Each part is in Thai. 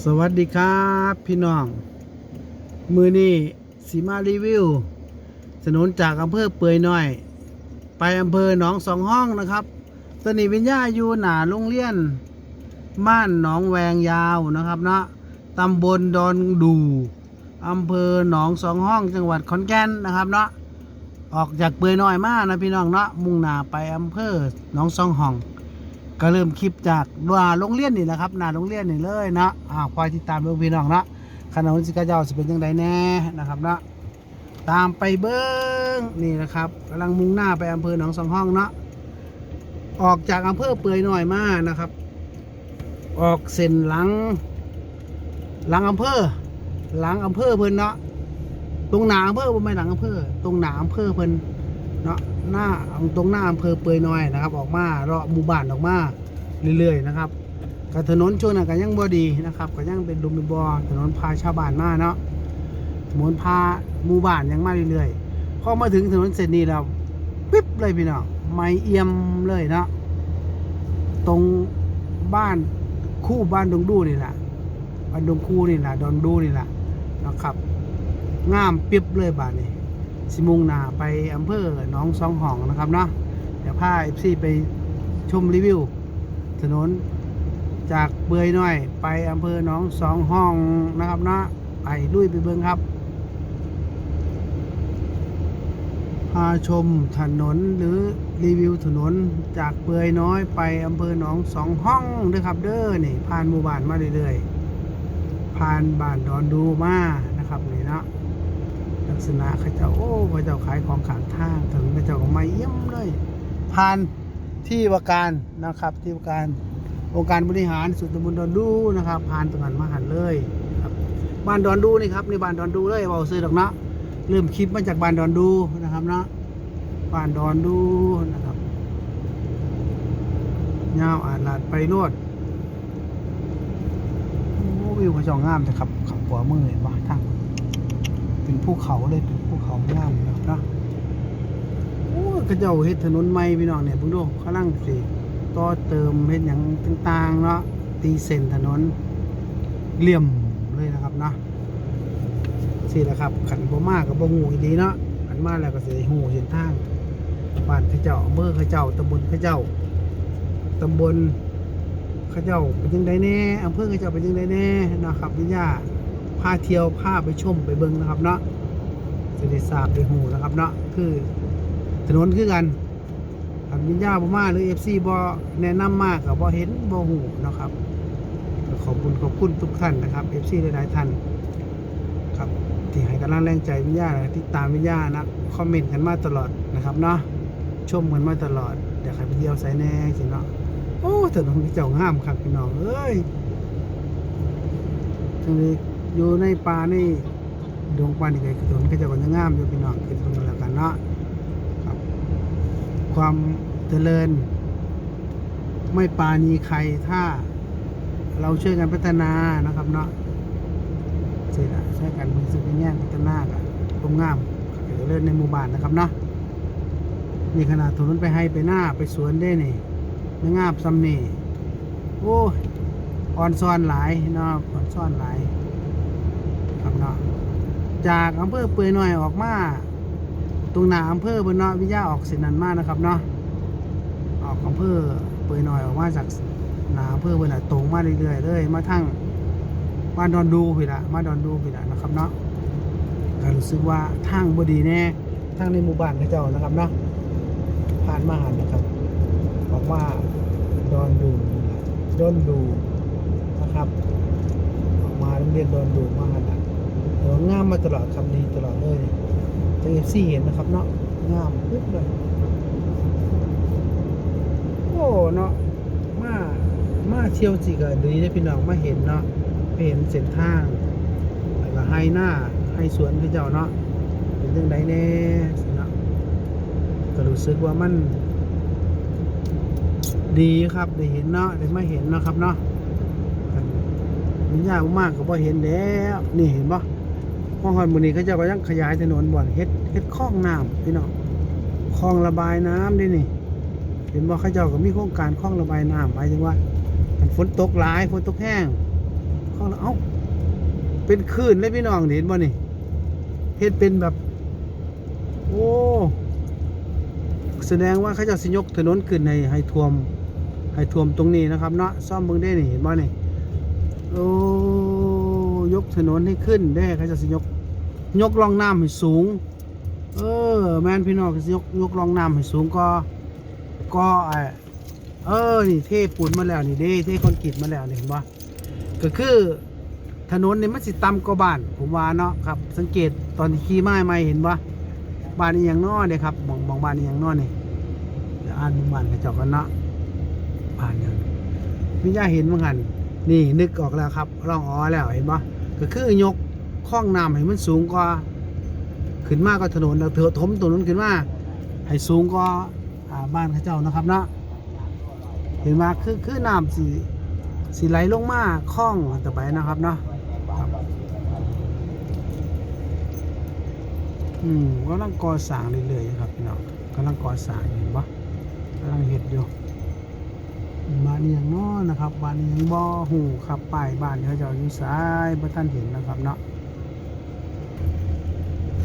สวัสดีครับพี่น้อง มือนี้สีมารีวิวถนนจากอำเภอเปื่อยน้อย ไปอำเภอหนองสองห้องนะครับตอนนี้วิญญาอยู่หนาโรงเรียนบ้านหนองแวงยาวนะครับเนาะตำบลดอนดูอำเภอหนองสองห้องจังหวัดขอนแก่นนะครับเนาะออกจากเปื่อยน้อยมานะพี่น้องเนาะมุ่งหน้าไปอำเภอหนองสองห้อง ก็เริ่มคลิปจากนาโรงเรียนนี่แหละครับหน้าโรงเรียนนี่เลยนะอ่าคอยติดตามดูพี่น้องนะขนมสิกาเจ้าสิเป็นยังไงแน่นะครับนะตามไปเบิ้งนี่นะครับกำลังมุ่งหน้าไปอำเภอหนองสองห้องเนาะออกจากอำเภอเปื่อยหน่อยมานะครับ ออกเส้นหลัง หลังอำเภอ หลังอำเภอเพิ่นเนาะตรงหนาอำเภอบ่ไม่หลังอำเภอ ตรงหนาอำเภอเพิ่น เนาะหน้าตรงหน้าอำเภอเปยน้อยนะครับ ออกมาเลาะหมู่บ้านออกมาเรื่อยๆนะครับก็ถนนช่วงนั้นก็ยังบ่ดีนะครับก็ยังเป็นดุมเป็นบอถนนพาชาวบ้านมาเนาะถนนพาหมู่บ้านยังมาเรื่อยๆพอมาถึงถนนเส้นนี้แล้วปิ๊บเลยพี่น้องไม่เอี่ยมเลยเนาะตรงบ้านคู่บ้านดงดูนี่แหละบ้านดงคู่นี่แหละดอนดูนี่แหละนะครับงามปิ๊บเลยบ้านนี้ สิมุงนาไปอำเภอหนองสองห้องนะครับเนาะเดี๋ยวพาเอฟซีไปชมรีวิว ถนนจากเปื่อยน้อยไปอำเภอหนองสองห้องนะครับเนาะไปลุยไปเบิ้งครับพาชมถนนหรือรีวิวถนนจากเปือยน้อยไปอำเภอหนองสองห้องด้อครับเด้อนี่ผ่านหมู่บ้านมาเรื่อยๆผ่านบ้านดอนดูมานะครับนี่เนาะ ลักษณะเขาเจ้าโอ้เขาเจ้าขายของขางทางถนนเขาเจ้าก็ม่เยี่ยมเลยผ่านที่ว่าการนะครับที่ว่าการองค์การบริหารส่วนตำบลดอนดูนะครับผ่านตรงนั้นมาหันเลยครับบ้านดอนดูนี่ครับในบ้านดอนดูเลยเบาซื้อดอกเนาะเริ่มคลิปมาจากบ้านดอนดูนะครับเนาะบ้านดอนดูนะครับยาวอ่านลาดไปรวดโอ้วิวเขาจองงามแต่ครับขับหัวมือเห็นปะ เป็นภูเขาเลยเป็นภูเขางามนะครับเนาะโอ้ยก็เจ้าเฮ็ดถนนใหม่พี่น้องเนี่ยเพิ่งดูเขางลังสิต่อเติมเฮ็ดหยังต่างๆเนาะตีเส้นถนนเหลี่ยมเลยนะครับเนาะสิแหละครับขันบ่มากกับบ่หูอีดีเนาะขันมาแล้วก็สิหูเส้นทางบ้านเขาเจ้าอำเภอเขาเจ้าตำบลเขาเจ้าตำบลเขาเจ้าเป็นยังไงแน่อำเภอเขาเจ้าเป็นยังไงแน่นะครับวิญญา พาเที่ยวพาไปชมไปเบิ่งนะครับเนาะสิได้ทราบได้หูนะครับเนาะคือถนนคือกันอันวิญญาบ่มาหรือ FC บ่แนะนำมากกับบ่เห็นบ่หูนะครับขอบคุณขอบคุณทุกท่านนะครับ FC หลายๆท่านครับที่ให้กำลังแรงใจวิญญาและติดตามวิญญาณนะคอมเมนต์กันมาตลอดนะครับเนาะชมกันมาตลอดอยากให้ไปเที่ยวไสแน่สิเนาะโอ้ถนนเจ้างามครับพี่น้องเอ้ยจังนี้ อยู่ในป่าในดวงป่านี่ก็ถนนก็จะก็ยังงามอยู่พี่น้องคือตรงนั้นแล้วกันเนาะครับ ความเจริญ ไม่ปาณีใครถ้า เราช่วยกันพัฒนานะครับเนาะเสร็จละช่วยกันเป็นสุขเป็นแง่พัฒนากันความงามเจริญในหมู่บ้านนะครับเนาะนี่ขนาดถนนไปให้ไปหน้าไปสวนได้นี่ไม่งามซ้ำนี่โอ้อ่อนซ้อนหลายเนาะอ่อนซ้อนหลาย เนาะจากอำเภอเปื่อยหน่อยออกมา ตรงหน้าอำเภอเบนเนาะวิทยาออกเส้นนั้นมากนะครับเนาะออกอำเภอเปื่อยหน่อยออกมาจากหน้าอำเภอเบนน่ะตรงมาเรื่อยๆเลยมาทั้งบ้านดอนดูพี่ละมาดอนดูพี่ละนะครับเนาะก็รู้สึกว่าทางบดีแน่ทางในหมู่บ้านขเจ้านะครับเนาะผ่านมาหันนะครับออกมาดอนดูนี่ล่ะดอนดูนะครับ ออกมาโรงเรียนดอนดูมาหัน งามมาตลอดคำนี้ตลอดเลยจะเอฟซีเห็นนะครับเนาะงามปึ๊บเลยโอ้เนาะมามาเที่ยวจีก็ดีได้พี่น้องมาเห็นเนาะเห็นเส้นทางแล้วก็ให้หน้าให้สวนเขาเจ้าเนาะเป็นยังไงแน่เนาะก็รู้สึกว่ามัน ดีครับได้เห็นเนาะได้มาเห็นเนาะครับเนาะมันยากมากก็พอเห็นแล้วนี่เห็นปะ ห้องหอยมือนี้เขาจะก็ยังขยายถนนบ่อนเฮ็ดเฮ็ดคลองน้ำพี่น้องคลองระบายน้ำดินี่ เห็นว่าเขาเจ้าก็มีโครงการคลองระบายน้ำหมายถึงว่าฝนตกหลายฝนตกแห้งข้างหลังเอ้าเป็นคลื่นเลยพี่น้องเห็นบ่นี่เฮ็ดเป็นแบบ โอ้แสดงว่าเขาจะสิยกถนนขึ้นให้ให้ท่วมให้ท่วมตรงนี้นะครับเนาะซ่อมเบิ่งได้นี่เห็นบ่นี่โอ้ยกถนนให้ขึ้นได้เขาจะสิยก ยกรองน้ำให้สูง เออ แมนพี่น้องยกยกรองน้ำให้สูงก็ก็ไอเออนี่เทปูนมาแล้วนี่เด้เทคอนกรีตมาแล้วนี่เห็นปะก็คือถนนนี่มันสิต่ำกว่าบ้าน ผมว่าเนาะครับ สังเกตตอนที่ขี่มาใหม่เห็นปะบ้านนี้ยังน้อเนี่ยครับมองมองบ้านนี้ยังน้อนี่เดี๋ยวอ่านบ้านกระจกกันเนาะบ้านยังมิย่าเห็นมั้งหันนี่นึกออกแล้วครับร่องอ๋อแล้วเห็นปะก็คือยก คล้องน้ำให้มันสูงกว่าขึ้นมาก็ถนนแล้วเถอะถมถนนขึ้นมาให้สูงกว่าบ้านข้าเจ้านะครับเนาะเห็นว่าคือคือน้ำสีสีไหลลงมาคล้องต่อไปนะครับเนาะอืมกำลังก่อสร้างเรื่อยๆครับพี่น้องกำลังก่อสร้างเห็นปะกำลังเห็ดอยู่บ้านนี้ยังน้อนะครับบ้านนี้ยังบ่อหูขับป้ายบ้านเขาเจ้าอยู่ซ้ายบ่ท่านเห็นนะครับเนาะ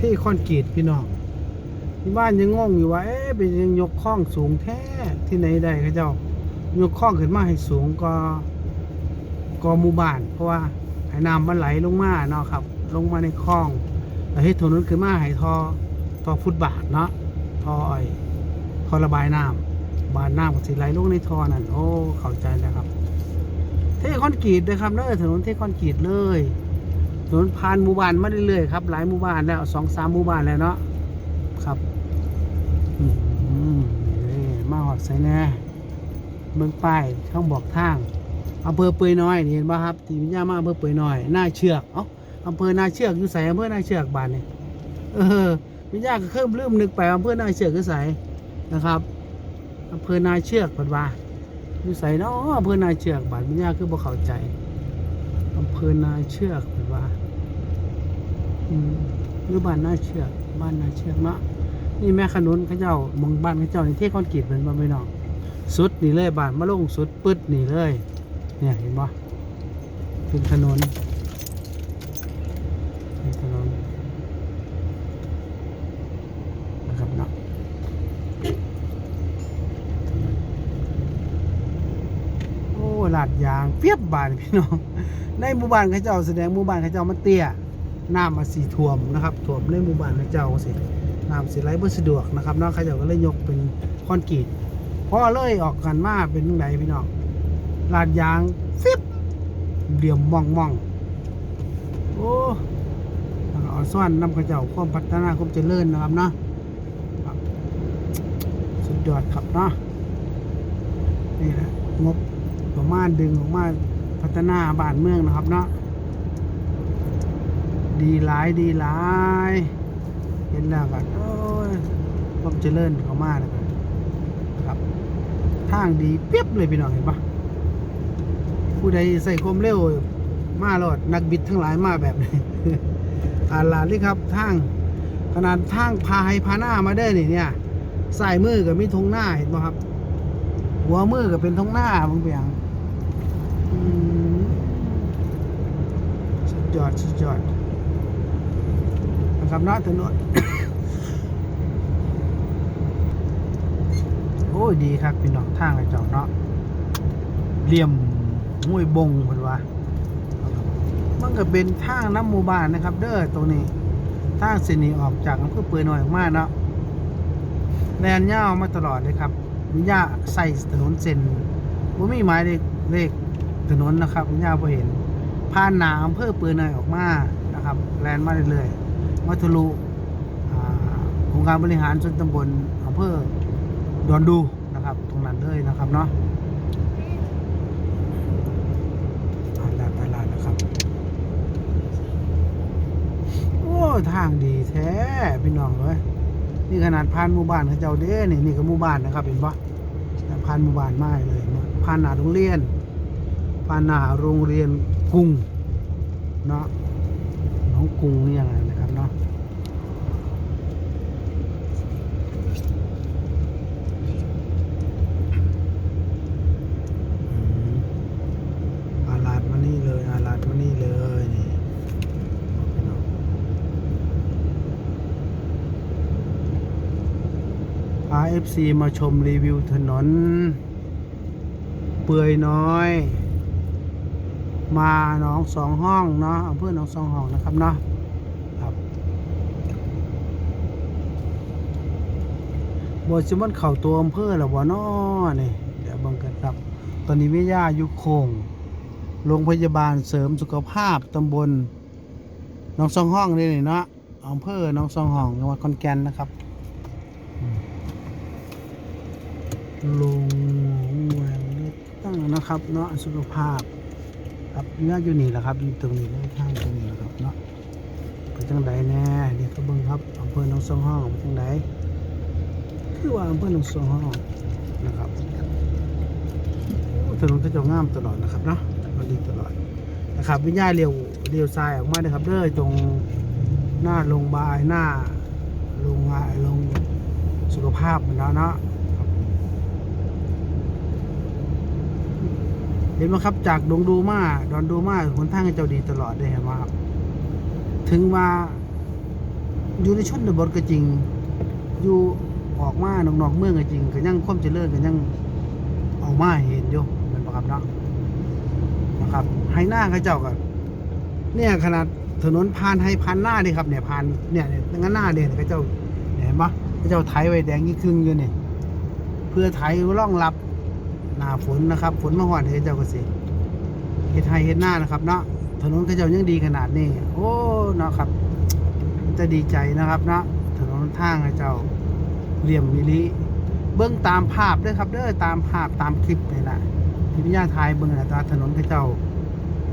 ที่คอนกรีตพี่น้องที่บ้านยังงงอยู่ว่า เอ๊ะเป็นยังยกข้องสูงแท้ที่ไหนได้เขาเจ้ายกข้องขึ้นมาให้สูงก็ก็หมู่บ้าน เพราะว่าให้น้ำมันไหลลงมาเนาะครับ ลงมาในคลองแล้วให้ถนนขึ้นมาให้ทอทอฟุตบาทเนาะทอไอ้ทอระบายน้ำบานน้ำก็สิไหลลงในทอนั่นโอ้เข้าใจแล้วครับเทคอนกรีตเลยครับเนอะถนนเทคอนกรีตเลย ถนนผ่านหมู่บ้านมาเรื่อยๆครับหลายหมู่บ้านแล้วสองสามหมู่บ้านแล้วเนาะครับอืมนี่มาหอดใส่แน่เบิ่งป้ายช่องบอกทางอำเภอเปือยน้อยนี่เห็นป่ะครับที่วิญญามาอำเภอเปือยน้อยหน้าเชือกเอ้าอำเภอหน้าเชือกอยู่ใส่อำเภอหน้าเชือกบ้านนี่ยเออวิญญาก็เคริ่มลืมนึกไปอำเภอหน้าเชือกอยู่ใส่นะครับอำเภอหน้าเชือกปิดว่าอยู่ใส่เนาะอำเภอหน้าเชือกบ้านวิญญาคือบ่เข้าใจ อำเภอนาเชือกหรือว่าหรือบ้านนาเชือก บ้านนาเชือกเนาะนี่แม่ขนุนเขาเจ้ามองบ้านเขาเจ้าในเทคอนกรีตเป็นบ่ไม่น้องสุดนี่เลยบ้านมะลงสุดปึ๊ดนี่เลย เนี่ยเห็นบ่เป็นถนนเป็นถนนนะครับเนาะโอ้ลาดยางเปียบบานพี่น้อง ในหมู่บ้านเขาเจ้าแสดงหมู่บ้านเขาเจ้ามันเตี้ยน้ำมาสีท่วมนะครับท่วมในหมู่บ้านเขาเจ้าสิน้ำสิไหลบ่สะดวกนะครับนาะเขาเจ้าก็เลยยกเป็นคอนกรีตพอเลยออกกันมาเป็นจังไดพี่น้องลาดยางฟิบเหลี่ยมมองมองโอ้เอาซ่อนน้ำเขาเจ้าความพัฒนาความเจริญนะครับเนาะสุดยอดครับเนาะนี่แหละงบประมาณดึงออกมา พัฒนาบ้านเมืองนะครับเนาะดีหลายดีหลาย เห็นแล้วกันโอ้ยความเจริญเขามากเลยกันครับทางดีเปียบเลยพี่น้องเห็นปะผู้ใดใส่ความเร็วมาโลดนักบิดทั้งหลายมาแบบนี้อาลาดนี่ครับทางขนาดทางพาให้พาหน้ามาได้นี่เนี่ยสายมือกับมีทงหน้าเห็นปะครับ หัวมือกับเป็นทงหน้าบางเปียง สุดยอด สุดยอด นะครับนาะถนนโอ้ย ดีครับพี่น้องทางไอ้เจ้าเนาะเหลี่ยมห้วยบงเพิ่นว่ามันก็เป็นทางน้ำหมู่บ้านนะครับ เด้อตรงนี้ทางเสนีออกจากอำเภอเปือยน้อยออกมาเนาะแลนยาวมาตลอดเลยครับวิญญาใส่ถนนเส้นบ่มีหมายเลขเลข ถนนนะครับคุณย่าพอเห็นผ่านหนาอำเภอปืนเนยออกมานะครับแลนมาเรื่อยๆมาทะลุอ่าองค์การบริหารส่วนตำบลอำเภอดอนดูนะครับ ตรงนั้นเลยนะครับเนาะผ่านแล้วผ่านล้วนะครับ โอ้ทางดีแท้พี่น้องเลยนี่ขนาดผ่านหมู่บ้านเขาเจ้าเด้นี่นี่ก็หมู่บ้านนะครับเห็นปะผ่านหมู่บ้านมากเลยผ่านหนาโรงเรียน ปานาโรงเรียนกุ้งเนาะน้องกุ้งนี่ยัไงนะครับเนาะอาลาดมานี่เลยอาลาดมานี่เลยนี่พาเอฟซีมาชมรีวิวถนน เปื่อยน้อย มาหนองสองห้องเนาะอำเภอหนองสองห้องนะครับเนาะครับบทสมันเข่าตัวอำเภอแล้วบ่น้อนี่เดี๋ยวบังกันครับ ตอนนี้วิทยายู่โคงโรงพยาบาลเสริมสุขภาพตำบลหนองสองห้องนี่เนาะอำเภอหนองสองห้องจังหวัดขอนแก่นนะครับอืมโรงแรมเลือกตั้งนะครับ เนาะสุขภาพ ครับญาติอยู่นี่แหละครับอยู่ตรงนี้เลยทางตรงนี้แหละครับเนาะไปจังไดแน่เดี๋ยวก็เบิ่งครับอำเภอหนองสองห้องไปจังไดคือว่าอำเภอหนองสองห้องนะครับถนนก็จะงามตลอดนะครับเนาะมันดีตลอดนะครับวิญญาณเลี้ยวเลี้ยวซ้ายออกมาเลยครับเด้อตรงหน้าโรงพยาบาลหน้าโรงงานโรงสุขภาพมันแล้วเนาะครับ เห็นไหมครับ จากดงดูมาดอนดูมาหนทางเจ้าดีตลอดเลยเห็นไหมครับ ถึงมาอยู่ในชนบทก็จริง อยู่ออกมานอกๆเมืองก็จริงก็ยังความเจริญก็ยังออกมาเห็นอยู่แมันประครับเนาะนะครับให้หน้าเขาเจ้าก็เนี่ยขนาดถนนผ่านให้ผ่านหน้านี่ครับเนี่ยผ่านเนี่ยงั้นหน้าเนี่ยเขาเจ้าเนี่ยเห็นปะเขาเจ้าไถไว้แดงยี่ครึ่งอยู่เนี่ยเพื่อไถร่องรับ หน้าฝนนะครับ ฝนมาหอดให้เจ้าก็สิเฮ็ดไทยเฮ็ดหน้านะครับ เนาะถนนเขาเจ้ายังดีขนาดนี้ โอ้เนาะครับ จะดีใจนะครับเนาะถนนทางเจ้าเหลี่ยมมิลิเบื้องตามภาพด้วยครับเด้อตามภาพตามคลิปนี่แหละที่พิญญาไทยเบื้องนะตาถนนให้เจ้า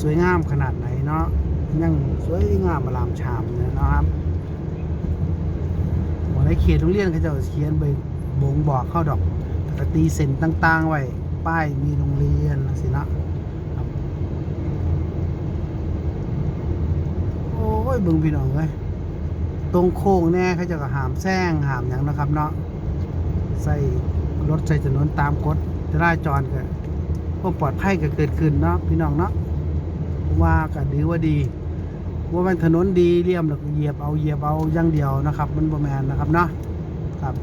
สวยงามขนาดไหนเนาะยังสวยงามอลามชามเนี่ยนะครับวันในเขตโรงเรียนเขาเจ้าเขียนไปบ่งบอกเข้าดอกกตีเส้นต่าง ๆ ไว้ ป้ายมีโรงเรียนสินะโอ้ยบึงพี่น้องเอ้ยตรงโค้งแน่เขาจะก็หามแซงหามอย่างนะครับเนาะใส่รถใส่ถนนตามกฎจราจรก็ความปลอดภัยก็เกิดขึ้นเนาะพี่น้องเนาะว่าก็ดีว่าดี ว่ามันถนนดีเลี่ยมแล้วก็เหยียบเอาเหยียบเอาอย่างเดียวนะครับ มันบ่แมนนะครับเนาะครับ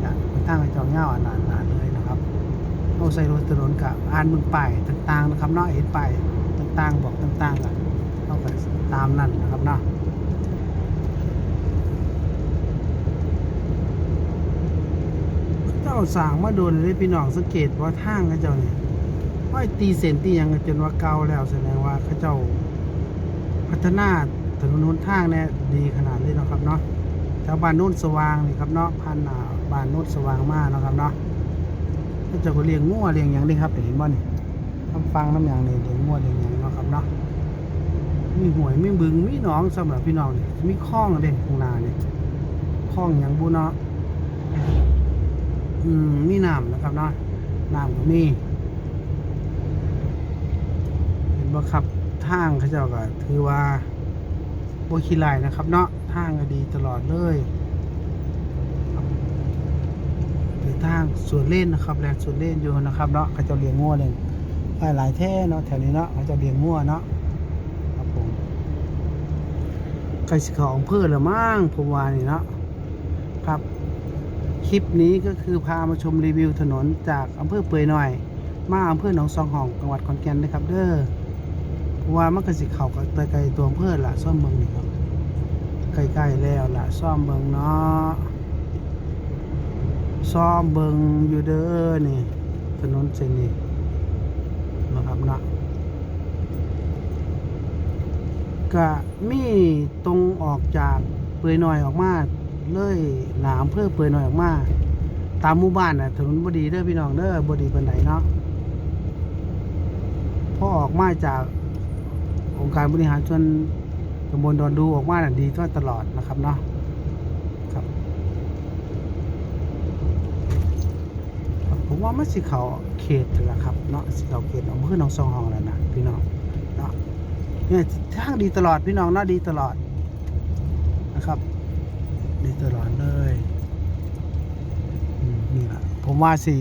เนี่ยเป็นทางให้เจ้าเงาอันนั้นนเลยนะครับ เอาใส่รถถนนกับอ่านมืองป้ายต่างๆนะครับเนาะเห็นป้ายต่างๆบอกต่างๆกันเอาไปตามนั่นนะครับเนาะเจ้าสางมาโดนเลยพี่น้องสังเกตว่าทางเขาเจ้าเนี่ยว่าตีเส้นตียังจนว่าเก่าแล้วแสดงว่าเขาเจ้าพัฒนาถนนหนทางเนี่ยดีขนาดนี้เนาะครับเนาะแถวบ้านโน้นสว่างนี่ครับเนาะพันบ้านโน้นสว่างมากนาะครับเนาะ เจ้าก็เลี้ยงงัวเลี้ยงหยังนี่ครับเห็นบ่นี่คำฟังน้ำหยังนี่เลี้ยงงัวเลี้ยงหยังเนาะครับเนาะมีหวยมีบึงมีหนองสำหรับพี่น้องนี่มีคลองเด่นข้างน้านี่คลองอย่างบุเนาะอืมมีน้ำนะครับเนาะน้ำก็มีเห็นบ่ครับทางเขาเจ้าก็ถือว่าโบขี้ลายนะครับ เนาะทางก็ดีตลอดเลยครับเป็น ทางสวนเล่นนะครับแลนสวนเล่นอยู่นะครับเนาะเขาเจ้าเลี้ยงงัวเลยหลายหลายแท่เนาะแถวนี้เนาะเขาเจ้าเลี้ยงงัวเนาะครับผมไก่สิเขาอำเภอละมั่งผมวานี่เนาะครับ คลิปนี้ก็คือพามาชมรีวิวถนนจากอำเภอเปื่อยหน่อย มาอำเภอหนองซองหองจังหวัดขอนแก่นนะครับ เด้อพราะว่ามันก็สิเขากับไกลๆตัวอำเภอละซ่อมเบิงนี่ครับใกล้ๆแล้วละซ่อมเบิงเนาะ ซ่อมเบิงอยู่เด้อนี่ถนนเส้นนี้นะครับเนาะก็มีตรงออกจากเปื่อยหน่อยออกมาเลยหนามเพื่อเปื่อยหน่อยออกมาตามหมู่บ้านน่ะถนนบดีเด้อพี่น้องเด้อบดีเปานไหนเนาะพอออกมาจากองค์การบริหารส่วนตำบลดอนดูออกมาน่ะดีทั่วตลอดนะครับเนาะครับครับผม ว่ามันสิเขาเขตแหละครับเนาะสิเขาเขตอำเภอหนองซองหองแล้วนะพี่น้องเนาะเนี่ยทางดีตลอดพี่น้องเนาะดีตลอดนะครับดีตลอดเลยนี่แหละผมว่าสี่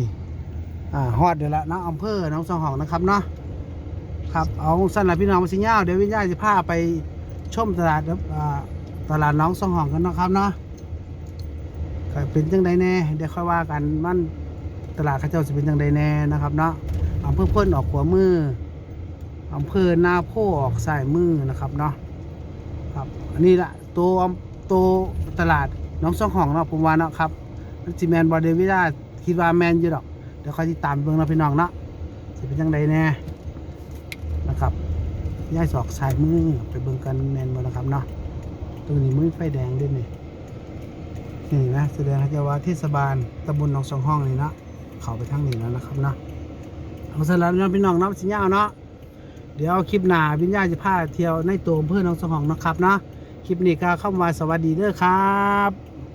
อ่าฮอดเดี๋ยวละเนาะอำเภอหน้องสองหองนะครับเนาะครับเอาสั้นละพี่น้องมาสิญาเดี๋ยววิญญาจะพาไปชมตลาดอ่าตลาดน้องสองหองกันนะครับเนาะเป็นจังใดแน่เดี๋ยวค่อยว่ากันมัน ตลาดข้าเจ้าสิเป็นจังใดแน่นะครับเนาะอำเภอเพิ่นออกขวามืออำเภอนาโพออกซ้ายมือนะครับเนาะครับอันนี้ละตัวตัวตลาดหน้องสองห้องเนาะผมว่าเนาะครับมันสิแมนบอเดวิดาคิดว่าแมนอยู่ดอกเดี๋ยวคอยติดตามเบิ่งเนาพี่น้องเนาะสิเป็นจังใดแน่นะครับย้ายศอกซ้ายมือไปเบิ่งกันแมนบ่นะครับเนาะตรงนี้มือไฟแดงด้วยนี่นี่นะแสดงให้เจ้าว่าเทศบาลตำบลหนองสองห้องนี่เนาะ เขาไปทางนี้แล้วนะครับเนาะเอาสำหรับน้องพี่น้องน้ำสิญญาเนาะเดี๋ยวคลิปหน้าวิญญาจะพาเที่ยวในตัวอำเภอหนองสองหองนะครับเนาะคลิปนี้ก็เข้ามาสวัสดีเด้อครับ